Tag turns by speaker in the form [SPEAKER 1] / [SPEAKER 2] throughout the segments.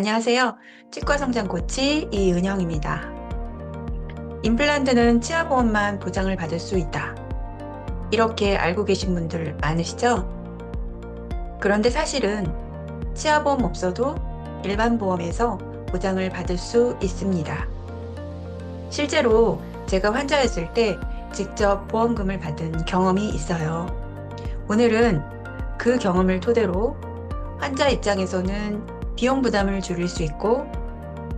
[SPEAKER 1] 안녕하세요. 치과 성장 코치 이은영입니다. 임플란트는 치아 보험만 보장을 받을 수 있다. 이렇게 알고 계신 분들 많으시죠? 그런데 사실은 치아 보험 없어도 일반 보험에서 보장을 받을 수 있습니다. 실제로 제가 환자였을 때 직접 보험금을 받은 경험이 있어요. 오늘은 그 경험을 토대로 환자 입장에서는 비용 부담을 줄일 수 있고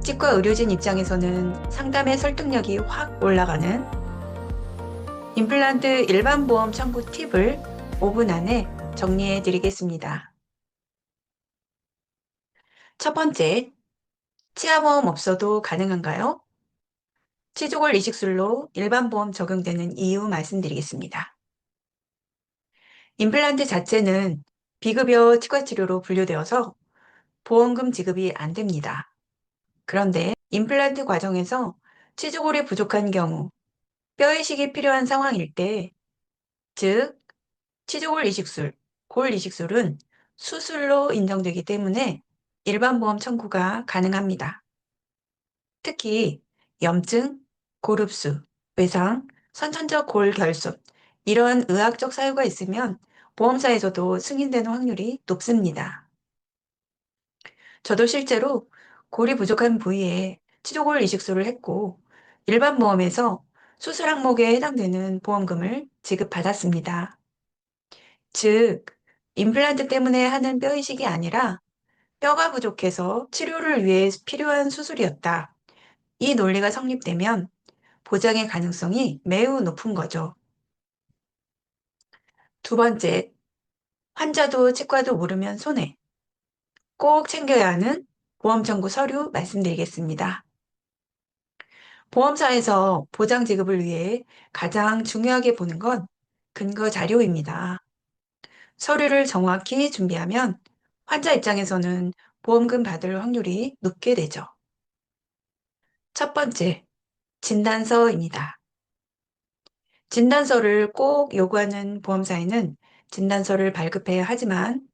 [SPEAKER 1] 치과 의료진 입장에서는 상담의 설득력이 확 올라가는 임플란트 일반 보험 청구 팁을 5분 안에 정리해 드리겠습니다. 첫 번째, 치아보험 없어도 가능한가요? 치조골 이식술로 일반 보험 적용되는 이유 말씀드리겠습니다. 임플란트 자체는 비급여 치과 치료로 분류되어서 보험금 지급이 안 됩니다. 그런데 임플란트 과정에서 치조골이 부족한 경우 뼈 이식이 필요한 상황일 때, 즉 치조골 이식술, 골 이식술은 수술로 인정되기 때문에 일반 보험 청구가 가능합니다. 특히 염증, 고릅수, 외상, 선천적 골 결손 이런 의학적 사유가 있으면 보험사에서도 승인되는 확률이 높습니다. 저도 실제로 골이 부족한 부위에 치조골 이식술을 했고 일반 보험에서 수술 항목에 해당되는 보험금을 지급받았습니다. 즉, 임플란트 때문에 하는 뼈 이식이 아니라 뼈가 부족해서 치료를 위해 필요한 수술이었다. 이 논리가 성립되면 보장의 가능성이 매우 높은 거죠. 두 번째, 환자도 치과도 모르면 손해. 꼭 챙겨야 하는 보험 청구 서류 말씀드리겠습니다. 보험사에서 보장 지급을 위해 가장 중요하게 보는 건 근거 자료입니다. 서류를 정확히 준비하면 환자 입장에서는 보험금 받을 확률이 높게 되죠. 첫 번째, 진단서입니다. 진단서를 꼭 요구하는 보험사에는 진단서를 발급해야 하지만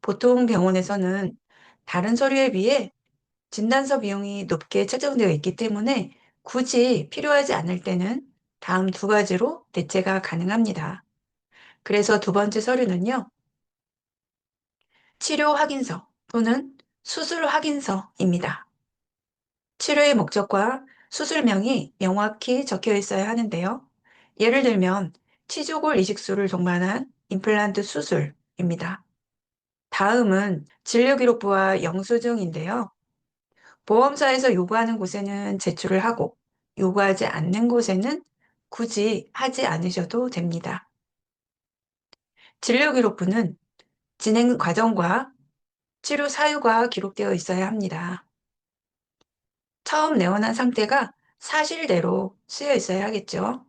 [SPEAKER 1] 보통 병원에서는 다른 서류에 비해 진단서 비용이 높게 책정되어 있기 때문에 굳이 필요하지 않을 때는 다음 두 가지로 대체가 가능합니다. 그래서 두 번째 서류는요. 치료 확인서 또는 수술 확인서입니다. 치료의 목적과 수술명이 명확히 적혀 있어야 하는데요. 예를 들면 치조골 이식술을 동반한 임플란트 수술입니다. 다음은 진료기록부와 영수증인데요. 보험사에서 요구하는 곳에는 제출을 하고 요구하지 않는 곳에는 굳이 하지 않으셔도 됩니다. 진료기록부는 진행 과정과 치료 사유가 기록되어 있어야 합니다. 처음 내원한 상태가 사실대로 쓰여 있어야 하겠죠.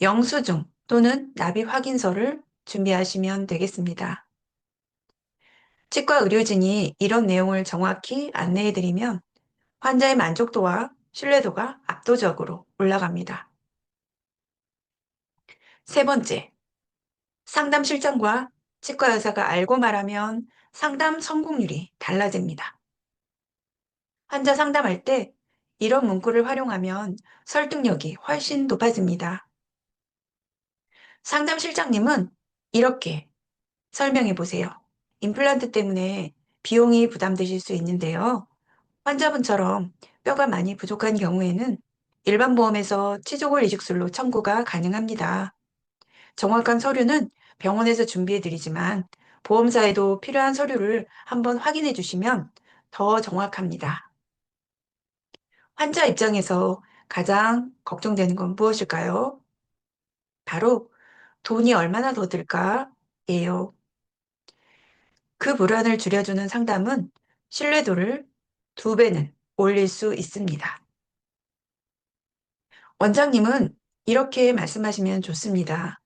[SPEAKER 1] 영수증 또는 납입 확인서를 준비하시면 되겠습니다. 치과 의료진이 이런 내용을 정확히 안내해드리면 환자의 만족도와 신뢰도가 압도적으로 올라갑니다. 세 번째, 상담 실장과 치과 의사가 알고 말하면 상담 성공률이 달라집니다. 환자 상담할 때 이런 문구를 활용하면 설득력이 훨씬 높아집니다. 상담 실장님은 이렇게 설명해 보세요. 임플란트 때문에 비용이 부담되실 수 있는데요. 환자분처럼 뼈가 많이 부족한 경우에는 일반 보험에서 치조골 이식술로 청구가 가능합니다. 정확한 서류는 병원에서 준비해 드리지만 보험사에도 필요한 서류를 한번 확인해 주시면 더 정확합니다. 환자 입장에서 가장 걱정되는 건 무엇일까요? 바로 돈이 얼마나 더 들까예요. 그 불안을 줄여주는 상담은 신뢰도를 두 배는 올릴 수 있습니다. 원장님은 이렇게 말씀하시면 좋습니다.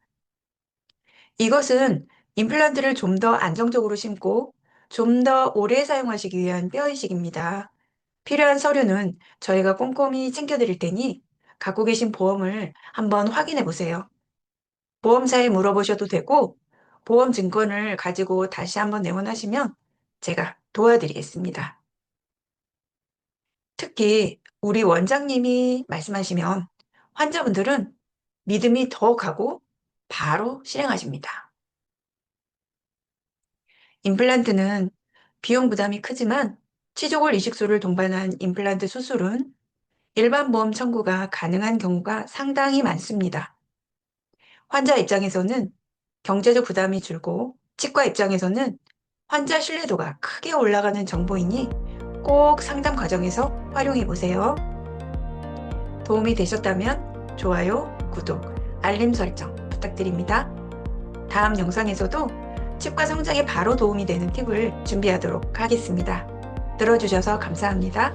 [SPEAKER 1] 이것은 임플란트를 좀 더 안정적으로 심고 좀 더 오래 사용하시기 위한 뼈 이식입니다. 필요한 서류는 저희가 꼼꼼히 챙겨드릴 테니 갖고 계신 보험을 한번 확인해 보세요. 보험사에 물어보셔도 되고 보험 증권을 가지고 다시 한번 내원하시면 제가 도와드리겠습니다. 특히 우리 원장님이 말씀하시면 환자분들은 믿음이 더 가고 바로 실행하십니다. 임플란트는 비용 부담이 크지만 치조골 이식술을 동반한 임플란트 수술은 일반 보험 청구가 가능한 경우가 상당히 많습니다. 환자 입장에서는 경제적 부담이 줄고 치과 입장에서는 환자 신뢰도가 크게 올라가는 정보이니 꼭 상담 과정에서 활용해 보세요. 도움이 되셨다면 좋아요, 구독, 알림 설정 부탁드립니다. 다음 영상에서도 치과 성장에 바로 도움이 되는 팁을 준비하도록 하겠습니다. 들어주셔서 감사합니다.